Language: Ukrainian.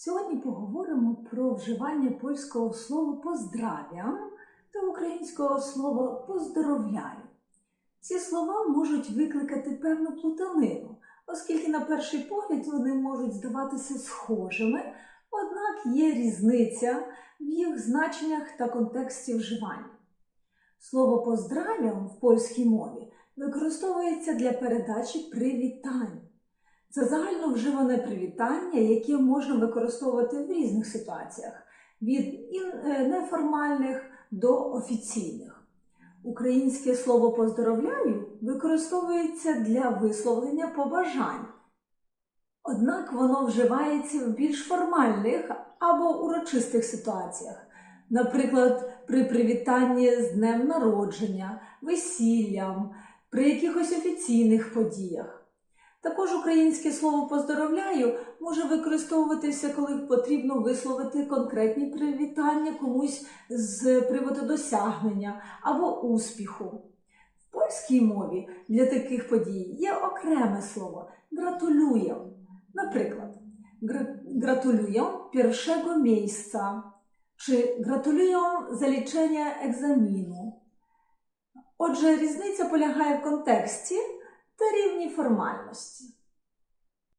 Сьогодні поговоримо про вживання польського слова поздравям та українського слова поздоровляю. Ці слова можуть викликати певну плутанину, оскільки на перший погляд вони можуть здаватися схожими, однак є різниця в їх значеннях та контексті вживання. Слово поздравям в польській мові використовується для передачі привітань. Це загально вживане привітання, яке можна використовувати в різних ситуаціях від е, неформальних до офіційних. Українське слово поздоровляю використовується для висловлення побажань. Однак воно вживається в більш формальних або урочистих ситуаціях, наприклад, при привітанні з днем народження, весіллям, при якихось офіційних подіях. Також українське слово поздоровляю може використовуватися, коли потрібно висловити конкретні привітання комусь з приводу досягнення або успіху. В польській мові для таких подій є окреме слово гратулюję. Наприклад, «Гра- gratuluję pierwszego miejsca чи gratuluję zaliczenia egzaminu. Отже, різниця полягає в контексті та рівні формальності.